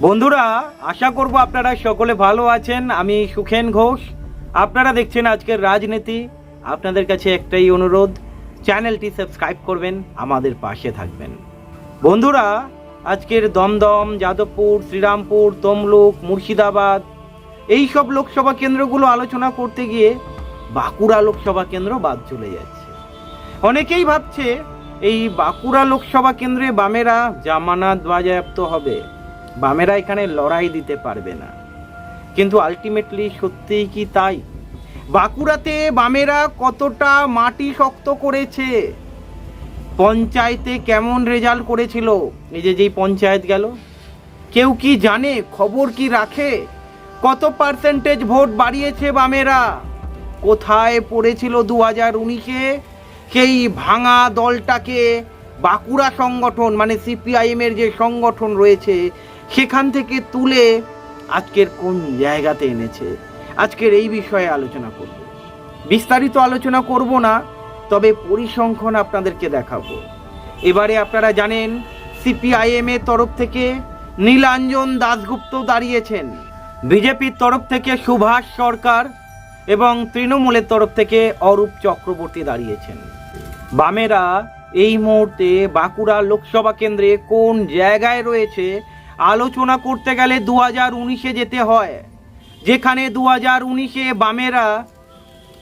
বন্ধুরা, আশা করব আপনারা সকলে ভালো আছেন। আমি সুখেন ঘোষ। আপনারা দেখছেন আজকের রাজনীতি। আপনাদের কাছে একটাই অনুরোধ, চ্যানেলটি সাবস্ক্রাইব করবেন, আমাদের পাশে থাকবেন। বন্ধুরা, আজকের দমদম, যাদবপুর, শ্রীরামপুর, তমলুক, মুর্শিদাবাদ এই সব লোকসভা কেন্দ্রগুলো আলোচনা করতে গিয়ে বাঁকুড়া লোকসভা কেন্দ্র বাদ চলে যাচ্ছে। অনেকেই ভাবছে, এই বাঁকুড়া লোকসভা কেন্দ্রে বামেরা জামানাত বাজেয়াপ্ত হবে। বামেরা এখানে লড়াই দিতে পারবে না। কিন্তু আলটিমেটলি সত্যিই কি তাই? বাঁকুড়াতে বামেরা কতটা মাটি শক্ত করেছে? পঞ্চায়েতে কেমন রেজাল্ট করেছিল? এই যে যেই পঞ্চায়েত গেল। কেউ কি জানে? খবর কি রাখে? কত পার্সেন্টেজ ভোট বাড়িয়েছে বামেরা? কোথায় পড়েছিল দু হাজার উনিশে? সেই ভাঙা দলটাকে বাঁকুড়া সংগঠন মানে সিপিআইএমের যে সংগঠন রয়েছে সেখান থেকে তুলে আজকের কোন জায়গাতে এনেছে? আজকের এই বিষয়ে আলোচনা করব। বিস্তারিত আলোচনা করব না, তবে পরিসংখ্যান আপনাদেরকে দেখাবো। এবারে আপনারা জানেন, সিপিআইএম এর তরফ থেকে নীলাঞ্জন দাশগুপ্ত দাঁড়িয়েছেন। বিজেপির তরফ থেকে সুভাষ সরকার এবং তৃণমূলের তরফ থেকে অরূপ চক্রবর্তী দাঁড়িয়েছেন। বামেরা এই মুহূর্তে বাঁকুড়া লোকসভা কেন্দ্রে কোন জায়গায় রয়েছে আলোচনা করতে গেলে দু হাজার উনিশে যেতে হয়। যেখানে দু হাজার উনিশে বামেরা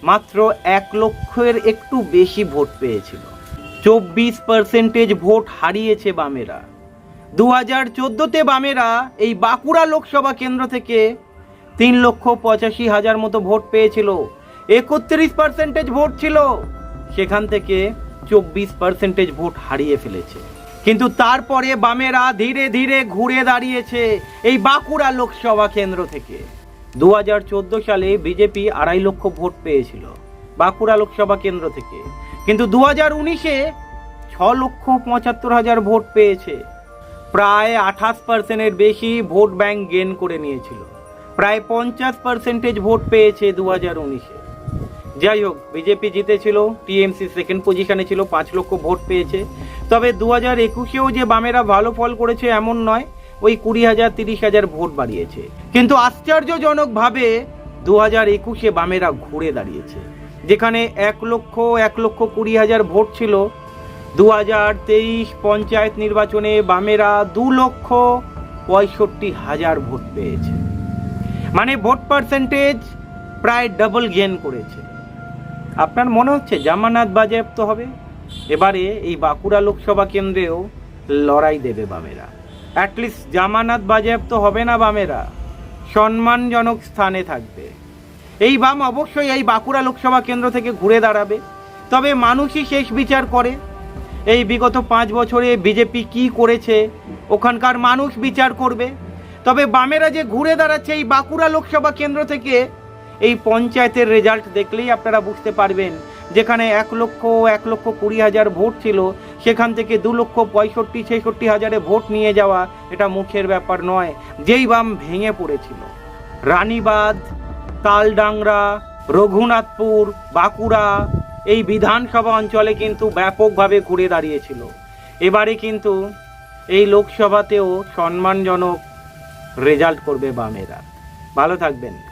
মাত্র এক লক্ষের একটু বেশি ভোট পেয়েছিল। চব্বিশ পার্সেন্টেজ ভোট হারিয়েছে বামেরা। দু হাজার চোদ্দোতে বামেরা এই বাঁকুড়া লোকসভা কেন্দ্র থেকে তিন লক্ষ পঁচাশি হাজার মতো ভোট পেয়েছিল। একত্রিশ পার্সেন্টেজ ভোট ছিল। সেখান থেকে চব্বিশ পার্সেন্টেজ ভোট হারিয়ে ফেলেছে। কিন্তু তারপরে বামেরা ধীরে ধীরে ঘুরে দাঁড়িয়েছে এই বাঁকুড়া লোকসভা কেন্দ্র থেকে। দু হাজার চোদ্দ সালে বিজেপি আড়াই লক্ষ ভোট পেয়েছিল বাঁকুড়া লোকসভা কেন্দ্র থেকে। কিন্তু দু হাজার উনিশে ছ লক্ষ পঁচাত্তর হাজার ভোট পেয়েছে। প্রায় আঠাশ পার্সেন্টের বেশি ভোট ব্যাংক গেন করে নিয়েছিল। প্রায় পঞ্চাশ পার্সেন্টেজ ভোট পেয়েছে দু হাজার উনিশে। যাই হোক, বিজেপি জিতেছিল, টিএমসি সেকেন্ড পজিশনে ছিল, পাঁচ লক্ষ ভোট পেয়েছে। তবে দু হাজার একুশেও যে বামেরা ভালো ফল করেছে এমন নয়, ওই কুড়ি হাজার, তিরিশ হাজার ভোট বাড়িয়েছে। কিন্তু আশ্চর্যজনকভাবে দু হাজার একুশে বামেরা ঘুরে দাঁড়িয়েছে। যেখানে এক লক্ষ এক লক্ষ কুড়ি হাজার ভোট ছিল দু হাজার তেইশ পঞ্চায়েত নির্বাচনে বামেরা দু লক্ষ পঁয়ষট্টি হাজার ভোট পেয়েছে। মানে ভোট পার্সেন্টেজ প্রায় ডাবল গেন করেছে। আপনার মনে হচ্ছে জামানাত বাজেয়াপ্ত হবে? এবারে এই বাঁকুড়া লোকসভা কেন্দ্রেও লড়াই দেবে বামেরা। অ্যাটলিস্ট জামানাত বাজেয়াপ্ত হবে না বামেরা? সম্মানজনক স্থানে থাকবে। এই বাম অবশ্যই এই বাঁকুড়া লোকসভা কেন্দ্র থেকে ঘুরে দাঁড়াবে। তবে মানুষই শেষ বিচার করে। এই বিগত পাঁচ বছরে বিজেপি কি করেছে, ওখানকার মানুষ বিচার করবে। তবে বামেরা যে ঘুরে দাঁড়াচ্ছে এই বাঁকুড়া লোকসভা কেন্দ্র থেকে এই পঞ্চায়েতের রেজাল্ট দেখলেই আপনারা বুঝতে পারবেন। যেখানে এক লক্ষ এক লক্ষ কুড়ি হাজার ভোট ছিল, সেখান থেকে দু লক্ষ পঁয়ষট্টি, ছেষট্টি হাজারে ভোট নিয়ে যাওয়া এটা মুখের ব্যাপার নয়। যেই বাম ভেঙে পড়েছিল। রানীবাদ তালডাংরা, রঘুনাথপুর, বাঁকুড়া, এই বিধানসভা অঞ্চলে কিন্তু ব্যাপকভাবে ঘুরে দাঁড়িয়েছিল। এবারে কিন্তু এই লোকসভাতেও সম্মানজনক রেজাল্ট করবে বামেরা। ভালো থাকবেন।